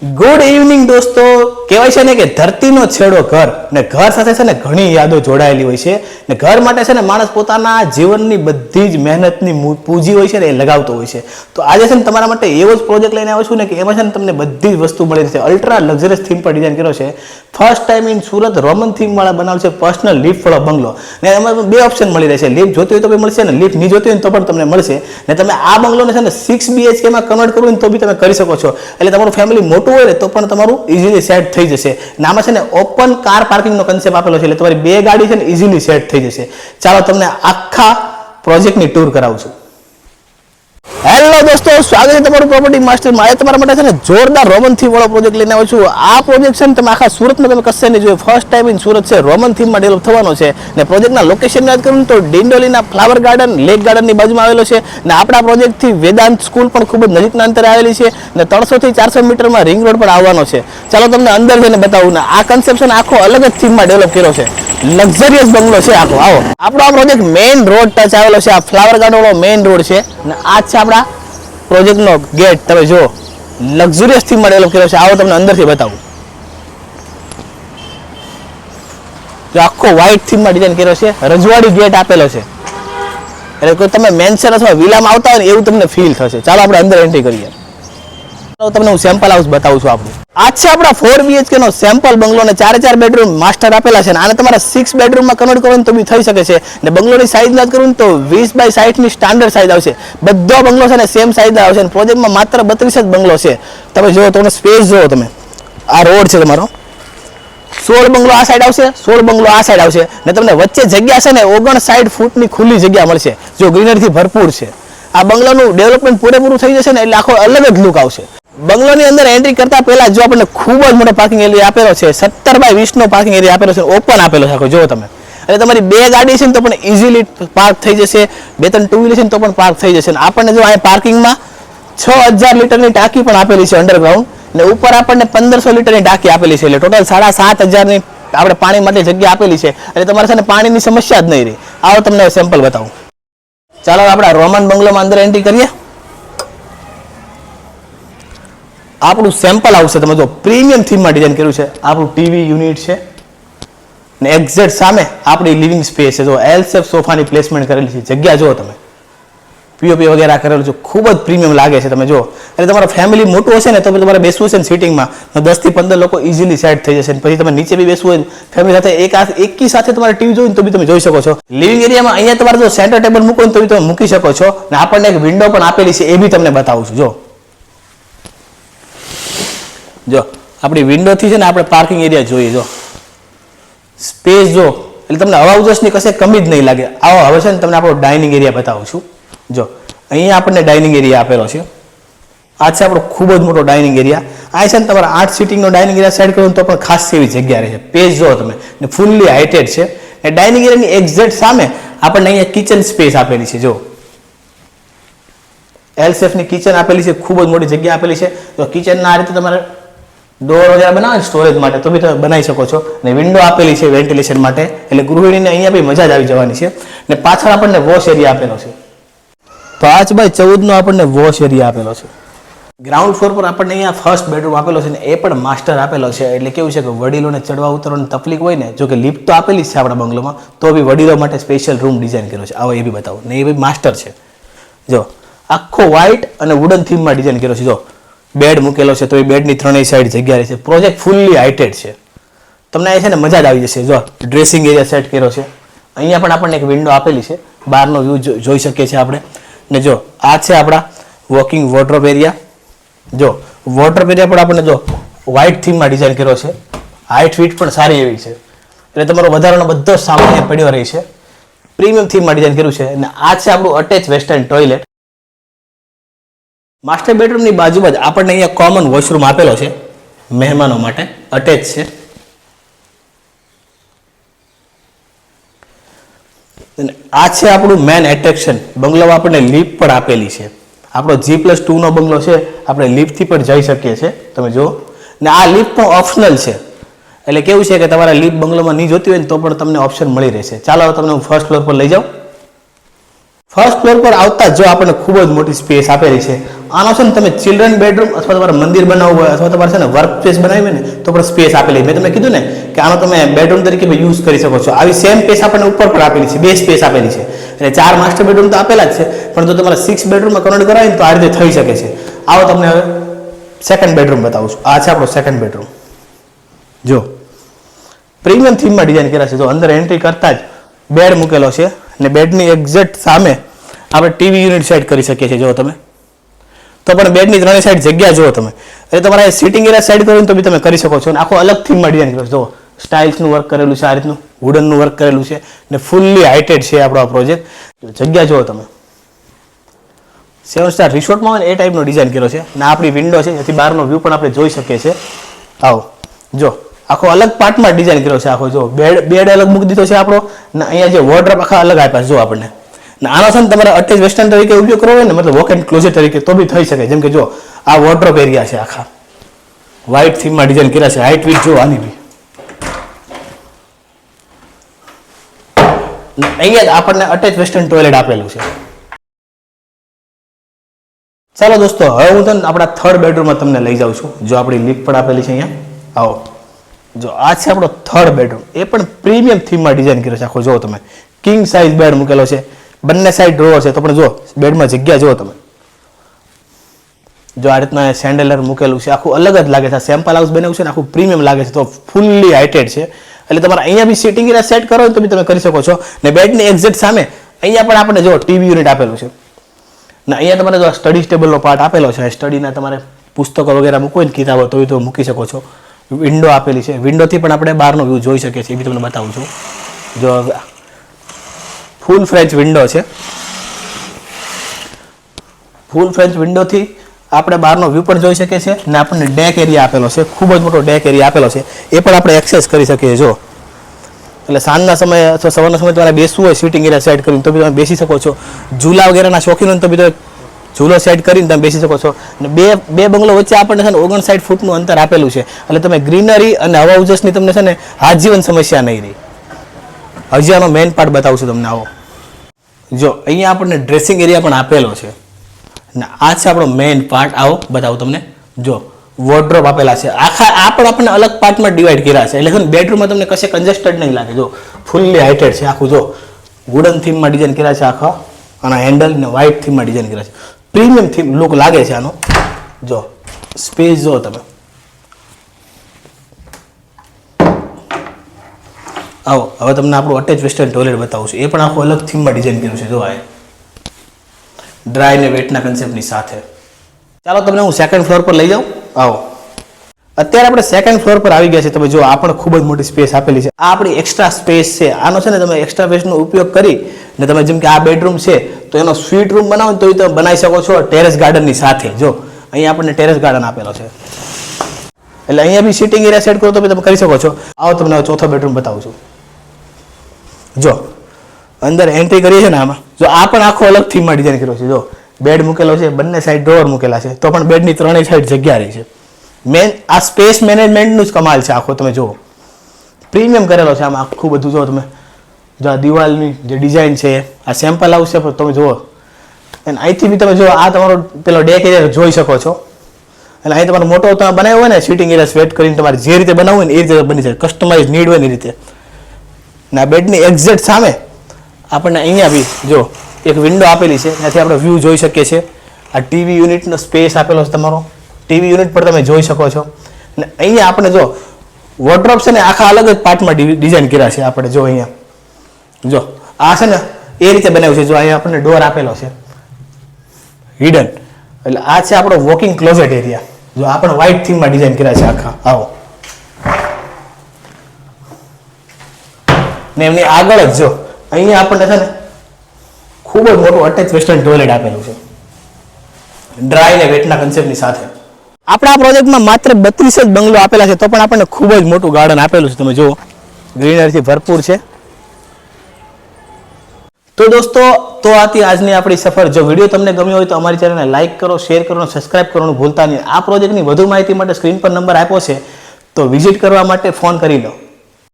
Good evening દોસ્તો કહેવાય છે ને કે ધરતીનો છેડો ઘર. ને ઘર સાથે છે ને ઘણી યાદો જોડાયેલી હોય છે. ને ઘર માટે છે ને માણસ પોતાના જીવનની બધી જ મહેનતની પૂંજી હોય છે ને એ લગાવતો હોય છે. તો આજે છે ને તમારા માટે એવો જ પ્રોજેક્ટ લઈને આવ્યો છું ને કે એમાં છે ને તમને બધી જ વસ્તુ મળી રહેશે. અલ્ટ્રા લક્ઝરિયસ થીમ પર ડિઝાઇન કર્યો છે. First time in Surat Roman થીમવાળા વાળા બનાવ છે પર્સનલ લિફ્ટ વાળો બંગલો. ને એમાં બે ઓપ્શન મળી રહેશે. લિફ્ટ જોતી હોય તો બી મળશે ને લિફ્ટ નહીં જોતી હોય તો પણ તમને મળશે. ને તમે આ બંગલોને છે ને સિક્સ બીએચકેમાં કન્વર્ટ કરવું ને તો બી તમે કરી શકો છો. એટલે તમારું ફેમિલી મોટું હોય ને તો પણ તમારું ઇઝીલી સેટ થઈ જશે. નામાં છે ને ઓપન કાર પાર્કિંગનો કન્સેપ્ટ આપેલો છે, એટલે તમારી બે ગાડી છે ને ઇઝીલી સેટ થઈ જશે. ચાલો તમને આખા પ્રોજેક્ટની ટૂર કરાવું છું. હેલો દોસ્તો, સ્વાગત છે તમારું પ્રોપર્ટી માસ્ટર મારે તમારા માટે છે ને જોરદાર રોમન થીમ વાળો પ્રોજેક્ટ લઈને આવ્યો છું. આ પ્રોજેક્ટ છે ને તમે આખા સુરતમાં તમે કશે નહીં જોયું. ફર્સ્ટ ટાઈમ ઇન સુરત છે રોમન થીમમાં ડેવલપ થવાનો છે. ને પ્રોજેક્ટના લોકેશન વાત કરું તો ડિંડોલીના ફ્લાવર ગાર્ડન લેક ગાર્ડનની બાજુમાં આવેલો છે. ને આપણા પ્રોજેક્ટથી વેદાંત સ્કૂલ પણ ખૂબ જ નજીકના અંતરે આવેલી છે. ને ત્રણસોથી ચારસો મીટરમાં રિંગ રોડ પર આવવાનો છે. ચાલો તમને અંદર જઈને બતાવું. ને આ કન્સેપ્શન આખો અલગ જ થીમમાં ડેવલપ કર્યો છે. લક્ઝરિયસ બંગલો છે આખો. આવો. આપણો આ પ્રોજેક્ટ મેઇન રોડ ટચ આવેલો છે. આ ફ્લાવર ગાર્ડન વાળો મેઇન રોડ છે. ને આ છે આપણા પ્રોજેક્ટનો ગેટ તમે જો લક્ઝરિયસ મળેલો કર્યો છે. આવો તમને અંદરથી બતાવું. જો આખો વ્હાઇટ થીમમાં ડિઝાઇન કર્યો છે, રજવાડી ગેટ આપેલો છે. એટલે કોઈ તમે મેન્શન અથવા વિલામાં આવતા હોય ને એવું તમને ફીલ થશે. ચાલો આપણે અંદર એન્ટ્રી કરીએ. તમને હું સેમ્પલ હાઉસ બતાવું છું આપણું. આજ છે આપણા ફોર બીએચકે નો સેમ્પલ બંગલો ને ચારે ચાર બેડરૂમ માસ્ટર આપેલા છે અને તમારે સિક્સ બેડરૂમમાં કન્વર્ટ કરવાનું તો બી થઈ શકે છે. ને બંગલોની સાઇઝ વાત કરું તો વીસ બાય સાઠની સ્ટાન્ડર્ડ સાઇઝ આવશે. બધો બંગલો છે ને સેમ સાઇઝ આવશે ને પ્રોજેક્ટમાં માત્ર બત્રીસ જ બંગલો છે. તમે જુઓ, તમને સ્પેસ જુઓ તમે. આ રોડ છે તમારો. સોળ બંગલો આ સાઈડ આવશે, સોળ બંગલો આ સાઈડ આવશે. ને તમને વચ્ચે જગ્યા છે ને ઓગણ સાઈઠ ફૂટની ખુલ્લી જગ્યા મળશે. જો ગ્રીનરીથી ભરપૂર છે. આ બંગલાનું ડેવલપમેન્ટ પૂરેપૂરું થઈ જશે ને એટલે આખો અલગ જ લુક આવશે. બંગલોની અંદર એન્ટ્રી કરતા પહેલા જો આપણને ખૂબ જ મોટો પાર્કિંગ એરિયા આપેલો છે, સત્તર બાય વીસનો પાર્કિંગ એરિયા આપેલો છે ઓપન આપેલો છે જો તમે. અને તમારી બે ગાડી છે ને તો પણ ઇઝીલી પાર્ક થઈ જશે, બે ત્રણ ટુ વ્હીલર છે ને તો પણ પાર્ક થઈ જશે. ને આપણને જો અહીંયા પાર્કિંગમાં છ હજાર લીટરની ટાંકી પણ આપેલી છે અંડરગ્રાઉન્ડ ને ઉપર આપણને પંદરસો લીટરની ટાંકી આપેલી છે. એટલે ટોટલ સાડા સાત હજારની આપણે પાણી માટે જગ્યા આપેલી છે. એટલે તમારે ને પાણીની સમસ્યા જ નહીં રહી. આવો તમને સેમ્પલ બતાવું. ચાલો આપણે રોમન બંગલોમાં અંદર એન્ટ્રી કરીએ. આપણું સેમ્પલ આવશે, તમે જો પ્રીમિયમ થીમમાં ડિઝાઇન કર્યું છે, આપણું ટીવી યુનિટ છે, ને એક્ઝેક્ટ સામે આપણી લિવિંગ સ્પેસ છે. જો એલ સેફ સોફાની પ્લેસમેન્ટ કરેલી છે, જગ્યા જુઓ તમે. પીઓપી વગેરે કરેલું છે, ખૂબ જ પ્રીમિયમ લાગે છે તમે જો એટલે તમારો ફેમિલી મોટું હશે ને, તો તમારે બેસવું છે ને સિટિંગમાં દસથી પંદર લોકો ઇઝીલી સેટ થઈ જશે પછી તમે નીચે બી બેસવું હોય ફેમિલી સાથે એક એકી સાથે તમારે ટીવી જોઈને તો બી તમે જોઈ શકો છો. લિવિંગ એરિયામાં અહીંયા તમારે જો સેન્ટર ટેબલ મૂકો ને, તો બી તમે મૂકી શકો છો. ને આપણને એક વિન્ડો પણ આપેલી છે, એ બી તમને બતાવું છું જો જો, આપણી વિન્ડોથી છે ને આપણે પાર્કિંગ એરિયા જોઈએ, જો. સ્પેસ જો, એટલે તમને હવા ઉજાસની કશે કમી જ નહીં લાગે. આવો, હવે છે ને તમને આપણો ડાઇનિંગ એરિયા બતાવું છું. જો, અહીંયા આપણને ડાઇનિંગ એરિયા આપેલો છે. આ છે આપણો ખૂબ જ મોટો ડાઇનિંગ એરિયા આ છે ને તમારે આઠ સીટિંગનો ડાઇનિંગ એરિયા સાઈડ કરો તો પણ ખાસ એવી જગ્યા રહે છે. પેજ જો તમે. ને ફૂલ્લી હાઇટેડ છે. એ ડાઇનિંગ એરિયાની એક્ઝેક્ટ સામે આપણને અહીંયા કિચન સ્પેસ આપેલી છે, જો. એલ શેફની કિચન આપેલી છે, ખૂબ જ મોટી જગ્યા આપેલી છે. તો કિચનના આ રીતે તમારે ડોર વગેરે બનાવે સ્ટોરેજ માટે, તો બી તમે બનાવી શકો છો. અને વિન્ડો આપેલી છે વેન્ટિલેશન માટે. એટલે ગૃહિણીને અહીંયા બી મજા જ આવી જવાની છે. ને પાછળ આપણને વોશ એરિયા આપેલો છે. પાંચ બાય ચૌદનો આપણને વોશ એરિયા આપેલો છે. ગ્રાઉન્ડ ફ્લોર પર આપણને અહીંયા ફર્સ્ટ બેડરૂમ આપેલો છે ને એ પણ માસ્ટર આપેલો છે. એટલે કેવું છે કે વડીલોને ચડવા ઉતરવાની તકલીફ હોય ને, જો કે લિફ્ટ તો આપેલી છે આપણા બંગલોમાં, તો બી વડીલો માટે સ્પેશિયલ રૂમ ડિઝાઇન કર્યો છે. આવો એ બી બતાવો. ને એ બી માસ્ટર છે. જો, આખો વ્હાઇટ અને વુડન થીમમાં ડિઝાઇન કર્યો છે. જો બેડ મૂકેલો છે, તો એ બેડની ત્રણેય સાઈડ જગ્યા છે. પ્રોજેક્ટ ફૂલ્લી હાઇટેડ છે. તમને એ છે ને મજા જ આવી જશે. જો ડ્રેસિંગ એરિયા સેટ કર્યો છે. અહીંયા પણ આપણને એક વિન્ડો આપેલી છે. બહારનો વ્યૂ જોઈ શકીએ છીએ આપણે. ને જો, આ છે આપણા વોકિંગ વોર્ડરોબ એરિયા જો વોર્ડરોબ એરિયા પણ આપણને જો વ્હાઇટ થીમમાં ડિઝાઇન કર્યો છે. હાઇટ ફીટ પણ સારી એવી છે. એટલે તમારો વધારાનો બધો સામાન પડ્યો રહી છે. પ્રીમિયમ થીમમાં ડિઝાઇન કર્યું છે. અને આ છે આપણું અટેચ વેસ્ટર્ન ટોયલેટ માસ્ટર બેડરૂમની બાજુમાં જ આપણને અહીંયા કોમન વોશરૂમ આપેલો છે. મહેમાનો માટે અટેચ છે. અને આ છે આપણું મેન એટ્રેક્શન બંગલામાં આપણને લીપ પણ આપેલી છે. આપણો જી પ્લસ ટુનો બંગલો છે. આપણે લીપથી પણ જઈ શકીએ છીએ. તમે જુઓ. ને આ લીપ પણ ઓપ્શનલ છે. એટલે કેવું છે કે તમારા લીપ બંગલોમાં નહીં જોતી હોય તો પણ તમને ઓપ્શન મળી રહેશે. ચાલો તમને હું ફર્સ્ટ ફ્લોર પર લઈ જાઉં. ફર્સ્ટ ફ્લોર પર આવતા જો આપણને ખૂબ જ મોટી સ્પેસ આપેલી છે. આનો છે ને તમે ચિલ્ડ્રન બેડરૂમ અથવા તમારે મંદિર બનાવવું હોય અથવા તમારે છે ને વર્ક સ્પેસ બનાવી હોય ને તો પણ સ્પેસ આપેલી. મેં તમને કીધું ને કે આનો તમે બેડરૂમ તરીકે યુઝ કરી શકો છો. આવી સેમ સ્પેસ આપણને ઉપર પણ આપેલી છે. બે સ્પેસ આપેલી છે. એટલે ચાર માસ્ટર બેડરૂમ તો આપેલા જ છે, પણ જો તમારે સિક્સ બેડરૂમમાં કન્વર્ટ કરાય ને તો આ રીતે થઈ શકે છે. આવો તમને હવે સેકન્ડ બેડરૂમ બતાવું છું. આ છે આપણો સેકન્ડ બેડરૂમ જો. પ્રીમિયમ થીમમાં ડિઝાઇન કર્યા છે. તો અંદર એન્ટ્રી કરતા જ બેડ મૂકેલો છે. અને બેડની એક્ઝેક્ટ સામે આપણે ટીવી યુનિટ સેટ કરી શકીએ છીએ જો તમે. તો પણ બેડની ત્રણેય સાઈડ જગ્યા જુઓ તમે. એટલે તમારે સિટિંગ એરિયા સાઈડ કરવું તો બી તમે કરી શકો છો. અને આખો અલગ થીમમાં ડિઝાઇન કરો જુઓ સ્ટાઇલ્સનું વર્ક કરેલું છે આ રીતનું વુડનનું વર્ક કરેલું છે ને ફૂલ્લી હાઇટેડ છે આપણો આ પ્રોજેક્ટ જગ્યા જુઓ તમે. સેવન સ્ટાર રિસોર્ટમાં હોય ને એ ટાઈપનો ડિઝાઇન કર્યો છે. ને આપણી વિન્ડો છે જેથી બહારનો વ્યૂ પણ આપણે જોઈ શકીએ છીએ. આવો જો આખો અલગ પાર્ટમાં ડિઝાઇન કર્યો છે આખો, જો બેડ બેડ અલગ મૂકી દીધો છે આપણો, ને અહીંયા જે વોર્ડ્રોપ આખા અલગ આપ્યા છે, જો આપણને. ને આનો છે તમારે અટેચ વેસ્ટર્ન તરીકે ઉપયોગ કરવો હોય ને, મતલબ વોક એન્ડ ક્લોઝર તરીકે, તો બી થઈ શકે. જેમ કે જો, આ વોર્ડ્રોપ એરિયા છે આખા. વ્હાઇટ થીમમાં ડિઝાઇન કર્યા છે. હાઇટ વિથ જો આની બી. અહીંયા જ આપણને અટેચ વેસ્ટર્ન ટોયલેટ આપેલું છે. ચાલો દોસ્તો, હવે હું તમને આપણા થર્ડ બેડરૂમમાં તમને લઈ જાઉં છું. જો આપણી લિફ્ટ પણ આપેલી છે અહીંયા. આવો. જો આ છે આપણો થર્ડ બેડરૂમ એ પણ પ્રીમિયમ થીમમાં ડિઝાઇન કર્યો છે. આખો જો તમે. કિંગ સાઇઝ બેડ મૂકેલો છે. બંને સાઈડ ડ્રોવર છે. તો પણ જો બેડમાં જગ્યા જુઓ તમે. જો આ રીતના સેન્ડેલર મૂકેલું છે. આખું અલગ જ લાગે છે. સેમ્પલ હાઉસ બનાવ્યું છે ને આખું પ્રીમિયમ લાગે છે. તો ફૂલ્લી હાઇટેડ છે. એટલે તમારે અહીંયા બી સિટિંગ એરિયા સેટ કરો તો બી તમે કરી શકો છો. ને બેડની એક્ઝેક્ટ સામે અહીંયા પણ આપણે જો ટીવી યુનિટ આપેલું છે. ને અહીંયા તમારે જો સ્ટડી ટેબલનો પાર્ટ આપેલો છે. સ્ટડીના તમારે પુસ્તકો વગેરે મૂકો ને કિતાબો, તો તો મૂકી શકો છો. વિન્ડો આપેલી છે. વિન્ડોથી પણ આપણે બહારનો વ્યૂ જોઈ શકીએ છીએ. એ બી તમને બતાવું છું. જો ફૂલ ફ્રેન્ચ વિન્ડો છે. ફૂલ ફ્રેન્ચ વિન્ડોથી આપણે બહારનો વ્યૂ પણ જોઈ શકીએ છીએ ને આપણને ડેક એરિયા આપેલો છે. ખૂબ જ મોટો ડેક એરિયા આપેલો છે. એ પણ આપણે એક્સેસ કરી શકીએ, જો. એટલે સાંજના સમયે અથવા સવારના સમયે તમારે બેસવું હોય સિટિંગ એરિયા સેટ કરીને, તો બી તમે બેસી શકો છો. ઝૂલા વગેરેના શોખીન તો બી તમે ઝૂલો સેટ કરીને તમે બેસી શકો છો. અને બે બે બંગલો વચ્ચે આપણને છે ને ઓગણસાઠ ફૂટનું અંતર આપેલું છે. એટલે તમે ગ્રીનરી અને હવા ઉજસની તમને છે ને આજીવન સમસ્યા નહીં રહી. હજી આનો મેઇન પાર્ટ બતાવું છું તમને આવો. જો, અહીંયા આપણને ડ્રેસિંગ એરિયા પણ આપેલો છે. ને આ છે આપણો મેઇન પાર્ટ આવો, બતાવું તમને. જો વોર્ડ્રોપ આપેલા છે. આખા, આ પણ આપણને અલગ પાર્ટમાં ડિવાઈડ કર્યા છે. એટલે બેડરૂમમાં તમને કશે કન્જેસ્ટેડ નહીં લાગે. જો ફૂલ્લી હાઇટેડ છે આખું. જો વુડન થીમમાં ડિઝાઇન કર્યા છે આખા. અને હેન્ડલ ને વ્હાઇટ થીમમાં ડિઝાઇન કર્યા છે. પ્રીમિયમ થીમ લુક લાગે છે આનો. જો સ્પેસ જો તમે. આવો, હવે તમને આપણું અટેચ વેસ્ટર્ન ટોયલેટ બતાવું છું. એ પણ આખું અલગ થીમમાં ડિઝાઇન કર્યું છે, જો આ ડ્રાય ને વેટના કન્સેપ્ટની સાથે. ચાલો, તમને હું સેકન્ડ ફ્લોર પર લઈ જાઉં. આવો. અત્યારે આપણે સેકન્ડ ફ્લોર પર આવી ગયા છે તમે જો આ પણ ખૂબ જ મોટી સ્પેસ આપેલી છે. આ આપણી એક્સ્ટ્રા સ્પેસ છે. આનો છે ને તમે એક્સ્ટ્રા સ્પેસનો ઉપયોગ કરી ને તમે જેમ કે આ બેડરૂમ છે, તો એનો સ્વીટ રૂમ બનાવો તો તમે બનાવી શકો છો ટેરેસ ગાર્ડનની સાથે. જો અહીંયા આપણને ટેરેસ ગાર્ડન આપેલો છે. એટલે અહીંયા બી સિટિંગ એરિયા સેટ કરો તો તમે કરી શકો છો. આવો તમને ચોથો બેડરૂમ બતાવું છું. જો અંદર એન્ટ્રી કરીએ છે ને આમાં. જો આ પણ આખો અલગ થીમમાં ડિઝાઇન કર્યો છે. જો બેડ મૂકેલો છે, બંને સાઈડ ડ્રોવર મૂકેલા છે. તો પણ બેડની ત્રણેય સાઈડ જગ્યા રહી છે. મેન આ સ્પેસ મેનેજમેન્ટનું જ કમાલ છે આખો, તમે જુઓ. પ્રીમિયમ કરેલો છે આમાં આખું બધું જો તમે. જો આ દિવાલની જે ડિઝાઇન છે, આ સેમ્પલ આવશે પણ તમે જુઓ. અને અહીંથી બી તમે જુઓ, આ તમારો પેલો ડેક એરિયા જોઈ શકો છો. અને અહીં તમારો મોટો તમે બનાવ્યો હોય ને સિટિંગ એરિયા સ્વેટ કરીને તમારે જે રીતે બનાવવું હોય ને, એ રીતે બની જાય. કસ્ટમાઇઝ નીડ હોય એ રીતે. ને આ બેડની એક્ઝેક્ટ સામે આપણને અહીંયા બી જો એક વિન્ડો આપેલી છે. ત્યાંથી આપણે વ્યૂ જોઈ શકીએ છીએ. આ ટીવી યુનિટનો સ્પેસ આપેલો છે તમારો. ટીવી યુનિટ પર તમે જોઈ શકો છો. ને અહીંયા આપણે જો વોર્ડ્રોપ છે ને આખા અલગ જ પાર્ટમાં ડિઝાઇન કર્યા છે આપણે જો અહીંયા. જો, આ છે ને એ રીતે બનાવ્યું છે. જો અહીંયા આપણને ડોર આપેલો છે. હિડન એટલે આ છે આપણો વોકિંગ ક્લોઝેટ એરિયા જો આ પણ વ્હાઇટ થીમમાં ડિઝાઇન કર્યા છે આખા. આવો. ને એમની આગળ જ જો, અહીંયા આપણને છે ને ખૂબ જ મોટું અટેચ વેસ્ટર્ન ટોયલેટ આપેલું છે. ડ્રાય ને વેટના કન્સેપ્ટની સાથે. આપણા પ્રોજેક્ટમાં માત્ર બત્રીસ જ બંગલો આપેલા છે, તો પણ આપણને ખૂબ જ મોટું ગાર્ડન આપેલું છે. તમે જુઓ, ગ્રીનરીથી ભરપૂર છે. તો દોસ્તો, તો આથી આજની આપણી સફર. જો વીડિયો તમને ગમ્યો હોય તો અમારી ચેનલને લાઇક કરો, શેર કરો સબસ્ક્રાઇબ કરવાનું ભૂલતા નહીં. આ પ્રોજેક્ટની વધુ માહિતી માટે સ્ક્રીન પર નંબર આપ્યો છે, તો વિઝિટ કરવા માટે ફોન કરી લો.